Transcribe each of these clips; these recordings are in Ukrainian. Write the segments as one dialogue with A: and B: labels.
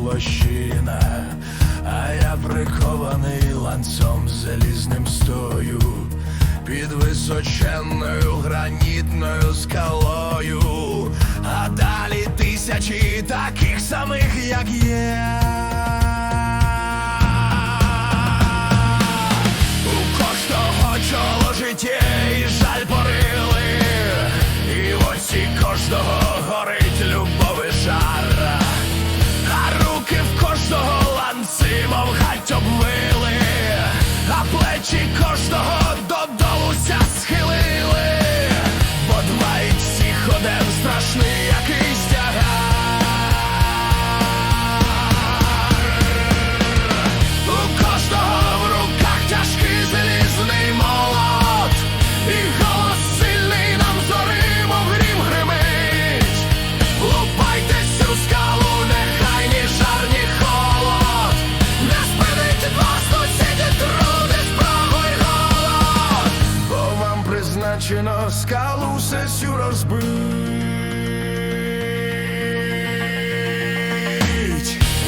A: площина, а я прикований ланцом залізним стою, під височенною гранітною скалою, а далі тисячі таких самих, як я. Призначено все сесю розбить.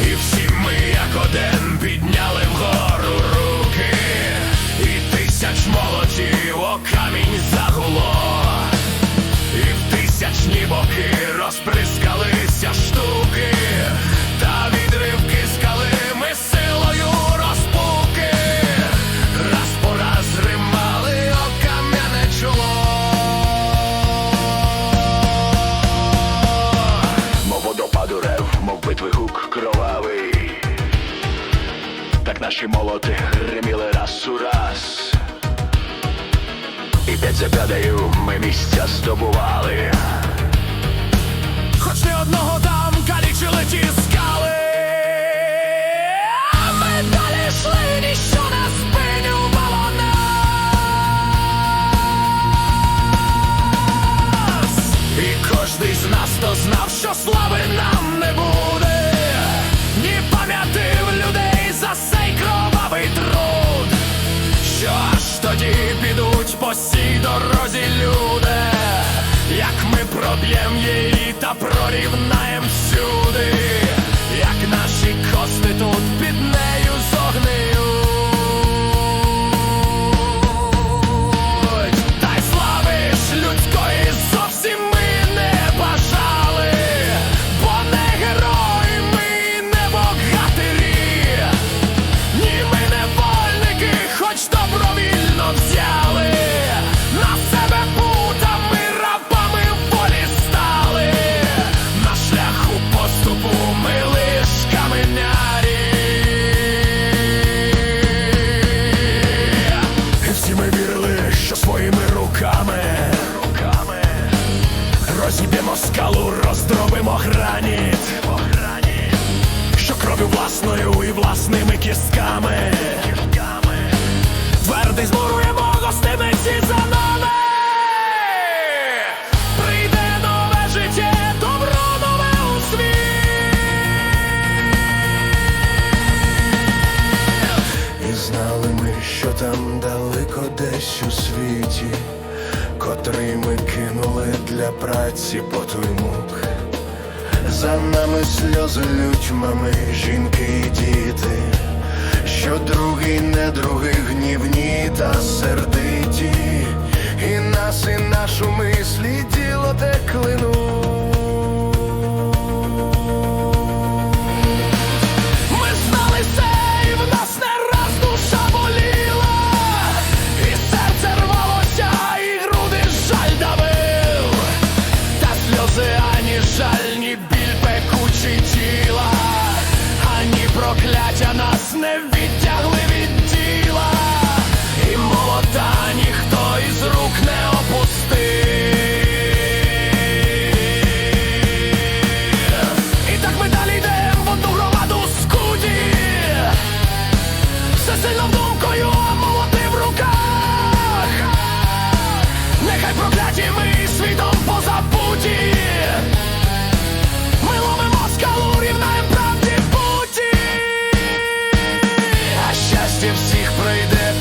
A: І всі ми, як один, підняли вгору руки, і тисяч молотів о камінь загуло, і в тисячні боки розприскалися наші молоти гриміли раз у раз. І п'ять за п'ятою ми місця здобували. Хоч не одного там калічили ті скали. А ми далі йшли, ніщо дорозі люди, як ми проб'єм її та прорівнаєм всюди, як наші кости тут розіб'ємо скалу, роздробимо граніт. Що кров'ю власною і власними кістками. Твердий зборуємо гостиниці за нами Прийде нове життя, добро нове у світ. І знали ми, що там далеко десь у світі Котрий ми кинули для праці по той мук за нами сльози лють мами, жінки і діти, що другий не другий гнівні та сердиті, і нас, і нашу мислі всіх пройде.